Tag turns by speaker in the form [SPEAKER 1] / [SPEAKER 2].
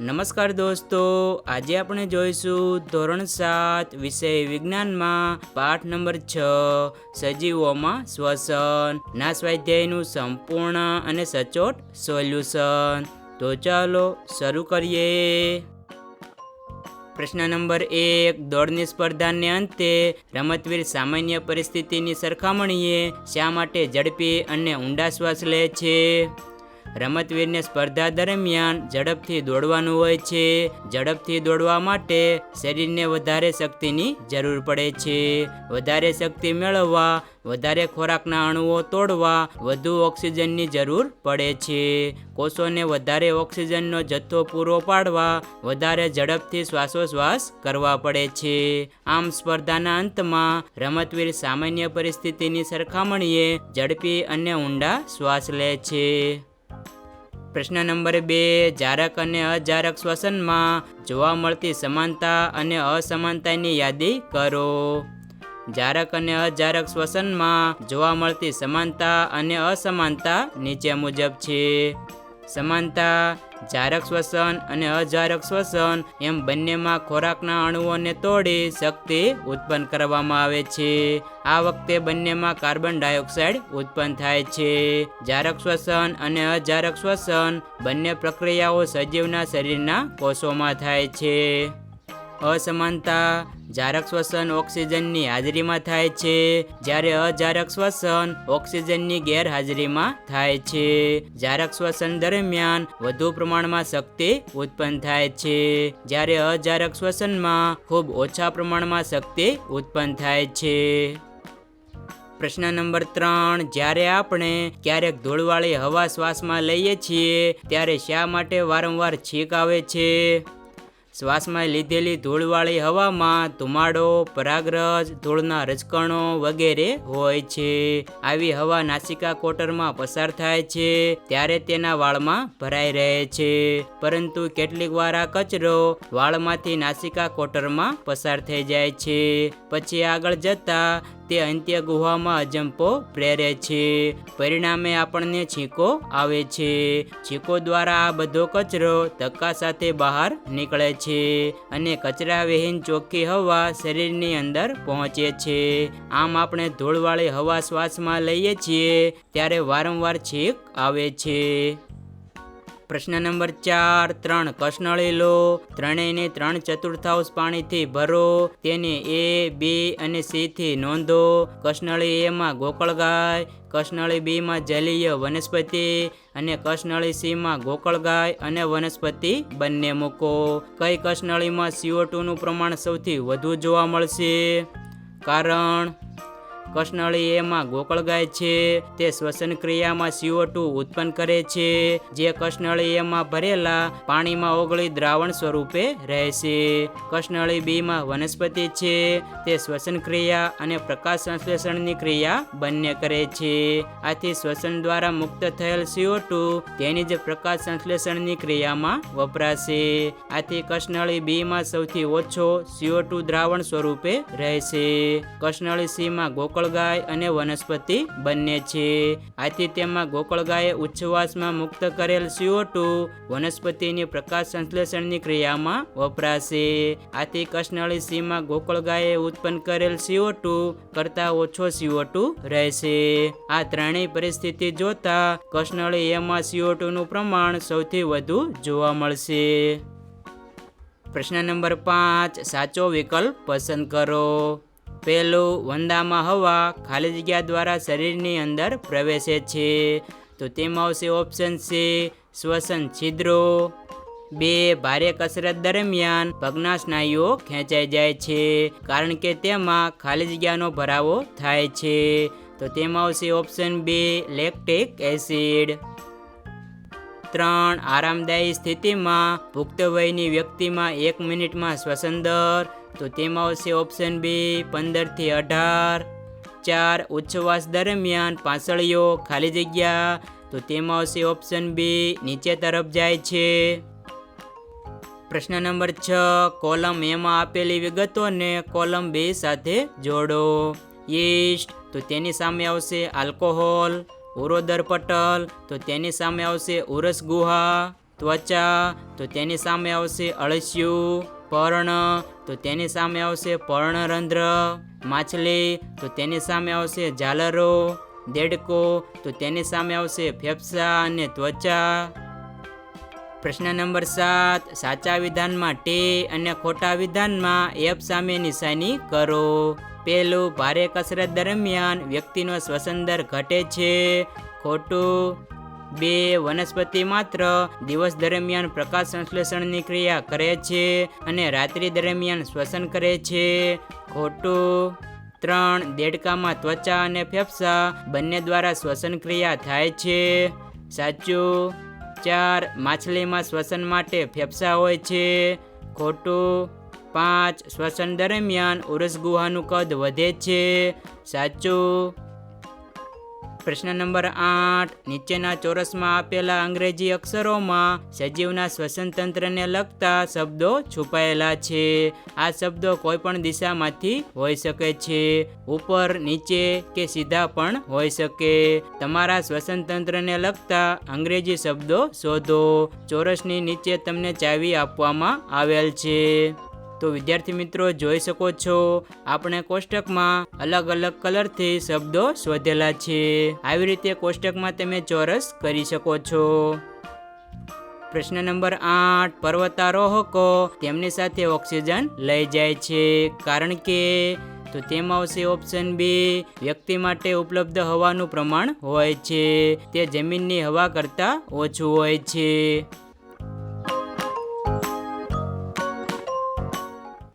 [SPEAKER 1] નમસ્કાર દોસ્તો, આજે આપણે જોઈશું ધોરણ સાત વિષય વિજ્ઞાનમાં પાઠ નંબર છ, સજીવોમાં શ્વસન ના સ્વાધ્યાયનું સંપૂર્ણ અને સચોટ સોલ્યુશન. તો ચાલો શરૂ કરીએ. પ્રશ્ન નંબર એક, દોડની સ્પર્ધાને અંતે રમતવીર સામાન્ય પરિસ્થિતિની સરખામણીએ શા માટે ઝડપી અને ઊંડા શ્વાસ લે છે? રમતવીરને સ્પર્ધા દરમિયાન ઝડપથી દોડવાનું હોય છે. ઝડપથી દોડવા માટે શરીરને વધારે શક્તિની જરૂર પડે છે. વધારે શક્તિ મેળવવા, વધારે ખોરાકના અણુઓ તોડવા વધુ ઓક્સિજનની જરૂર પડે છે. કોષોને વધારે ઓક્સિજનનો જથ્થો પૂરો પાડવા વધારે ઝડપથી શ્વાસોશ્વાસ કરવા પડે છે. આમ સ્પર્ધાના અંતમાં રમતવીર સામાન્ય પરિસ્થિતિની સરખામણીએ ઝડપી અને ઊંડા શ્વાસ લે છે. પ્રશ્ન નંબર બે, જારક અને અજારક શ્વસનમાં જોવા મળતી સમાનતા અને અસમાનતાની યાદી કરો. જારક અને અજારક શ્વસનમાં જોવા મળતી સમાનતા અને અસમાનતા નીચે મુજબ છે. સમાનતા, જારક શ્વસન અને અજારક શ્વસન એમ બંનેમાં ખોરાકના અણુઓને તોડી શક્તિ ઉત્પન્ન કરવામાં આવે છે. આ વખતે બંનેમાં કાર્બન ડાયોક્સાઇડ ઉત્પન્ન થાય છે. જારક શ્વસન અને અજારક શ્વસન બંને પ્રક્રિયાઓ સજીવના શરીરના કોષોમાં થાય છે. અસમાનતા, જારક શ્વસન ઓક્સિજનની હાજરીમાં થાય છે. જ્યારે અજારક શ્વસન ઓક્સિજનની ગેરહાજરીમાં થાય છે. જારક શ્વસન દરમિયાન વધુ પ્રમાણમાં શક્તિ ઉત્પન્ન થાય છે. જ્યારે અજારક શ્વસનમાં ખૂબ ઓછા પ્રમાણમાં શક્તિ ઉત્પન્ન થાય છે. પ્રશ્ન નંબર ત્રણ, જ્યારે આપણે ક્યારેક ધૂળવાળી હવા શ્વાસમાં લઈએ છીએ, ત્યારે શા માટે વારંવાર છીક આવે છે? શ્વાસમાં લીધેલી ધૂળવાળી હવામાં ધુમાડો, પરાગરજ, ધૂળના રજકણો વગેરે હોય છે. આવી હવા નાસિકા કોટરમાં પસાર થાય છે, ત્યારે તેના વાળમાં ભરાઈ રહે છે. પરંતુ કેટલીક વાર આ કચરો વાળમાંથી નાસિકા કોટરમાં પસાર થઈ જાય છે. પછી આગળ જતા તે અંત્ય ગુહામાં અજંપો પ્રેરે છે. પરિણામે આપણને છીકો આવે છે. છીકો દ્વારા આ બધો કચરો ધક્કા સાથે બહાર નીકળે છે અને કચરા વિહીન ચોખ્ખી હવા શરીરની અંદર પહોંચે છે. આમ આપણે ધૂળવાળી હવા શ્વાસમાં લઈએ છીએ ત્યારે વારંવાર છીક આવે છે. પ્રશ્ન નંબર ચાર, ત્રણ કસનળી લો. ત્રણેયને ત્રણ ચતુર્થાંશ પાણીથી ભરો. તેને એ, બી અને સી થી નોંધો. કસનળી એમાં ગોકળ ગાય, કસનળી બીમાં જલીય વનસ્પતિ અને કસનળી સીમાં ગોકળ ગાય અને વનસ્પતિ બંને મૂકો. કઈ કસનળીમાં સીઓ ટુનું પ્રમાણ સૌથી વધુ જોવા મળશે? કારણ કસનળી એમાં ગોકળ ગાય છે. તે શ્વસન ક્રિયામાં સીઓ ટુ ઉત્પન્ન કરે છે. જે કસનળી એમાં ભરેલા પાણીમાં ઓગળી દ્રાવણ સ્વરૂપે રહેશે કસનળી બીમાં વનસ્પતિ છે. તે શ્વસન ક્રિયા અને પ્રકાશ સંશ્લેષણની ક્રિયા બંને કરે છે. આથી શ્વસન દ્વારા મુક્ત થયેલ સીઓ ટુ તેની જ પ્રકાશ સંશ્લેષણની ક્રિયામાં વપરાશે. આથી કસનળી બીમાં સૌથી ઓછો સીઓ ટુ દ્રાવણ સ્વરૂપે રહેશે કસનળી સીમાં ગોકળ ગોકળગાય અને વનસ્પતિ બંને છે. આથી તેમાં ગોકળગાયે ઉચ્છવાસમાં મુક્ત કરેલ સીઓ ટુ વનસ્પતિની પ્રકાશ સંશ્લેષણની ક્રિયામાં વપરાશે. આથી કસનળી સીમાં ગોકળગાયે ઉત્પન્ન કરેલ સીઓ ટુ કરતા ઓછો સીઓ ટુ રહેશે. આ ત્રણેય પરિસ્થિતિ જોતા કસનળી એમાં સીઓ ટુનું પ્રમાણ સૌથી વધુ જોવા મળશે. પ્રશ્ન નંબર પાંચ, સાચો વિકલ્પ પસંદ કરો. પહેલું વંદામાં હવા ખાલી જગ્યા દ્વારા શરીરની અંદર પ્રવેશે છે. તો તેમાં આવશે ઓપ્શન સી, શ્વસન છિદ્રો. બે, ભારે કસરત દરમિયાન પગના સ્નાયુઓ ખેંચાઈ જાય છે, કારણ કે તેમાં ખાલી જગ્યાનો ભરાવો થાય છે. તો તેમાં આવશે ઓપ્શન બે, લેક્ટિક એસિડ. ત્રણ, આરામદાયી સ્થિતિમાં પુખ્ત વયની વ્યક્તિમાં એક મિનિટમાં શ્વસન દર. તો તેમાં આવશે ઓપ્શન બી પંદરથી અઢાર, ચાર ઉચ્છવાસ દરમિયાન પાંસળીઓ ખાલી જગ્યા, તો તેમાં આવશે ઓપ્શન બી નીચે તરફ જાય છે. પ્રશ્ન નંબર છ, કોલમ એમાં આપેલી વિગતોને કોલમ બે સાથે જોડો. યીસ્ટ, તો તેની સામે આવશે આલ્કોહોલ, ઉરોદર પટલ, તો તેની સામે આવશે ઉરસ ગુહા, ત્વચા, તો તેની સામે આવશે અળસિયું. પર્ણ, તો તેની સામે આવશે પર્ણરંધ્ર, માછલી, તો તેની સામે આવશે ઝાલરો, દેડકો, તો તેની સામે આવશે ફેફસા અને ત્વચા. પ્રશ્ન નંબર સાત, સાચા વિધાનમાં ટે અને ખોટા વિધાનમાં એફ સામે નિશાની કરો. પેલું ભારે કસરત દરમિયાન વ્યક્તિનો શ્વસન દર ઘટે છે. ખોટું બે વનસ્પતિ માત્ર દિવસ દરમિયાન પ્રકાશ સંશ્લેષણની ક્રિયા કરે છે અને રાત્રિ દરમિયાન શ્વસન કરે છે. ખોટું. ત્રણ, દેડકામાં ત્વચા અને ફેફસા બંને દ્વારા શ્વસન ક્રિયા થાય છે. સાચું. ચાર, માછલીમાં શ્વસન માટે ફેફસા હોય છે. ખોટું. પાંચ, શ્વસન દરમિયાન ઉરસ ગુહાનું કદ વધે છે. સાચું. પ્રશ્ન નંબર આઠ. નીચેના ચોરસમાં આપેલા અંગ્રેજી અક્ષરોમાં સજીવના શ્વસન તંત્રને લગતા શબ્દો છુપાયેલા છે. આ શબ્દો કોઈ પણ દિશામાંથી હોઈ શકે છે. ઉપર, નીચે કે સીધા પણ હોઈ શકે. તમારા શ્વસન તંત્રને લગતા અંગ્રેજી શબ્દો શોધો. ચોરસની નીચે તમને ચાવી આપવામાં આવેલ છે. તો વિદ્યાર્થી મિત્રો જોઈ શકો છો, આપણે કોષ્ટકમાં અલગ અલગ કલરથી શબ્દો શોધેલા છે. આવી રીતે કોષ્ટકમાં તમે ચોરસ કરી શકો છો. પ્રશ્ન નંબર આઠ, પર્વતારોહકો તેમની સાથે ઓક્સિજન લઈ જાય છે. કારણ કે, તો તેમાં આવશે ઓપ્શન બી, વ્યક્તિ માટે ઉપલબ્ધ હવાનું પ્રમાણ હોય છે. તે જમીનની હવા કરતાં ઓછું હોય છે.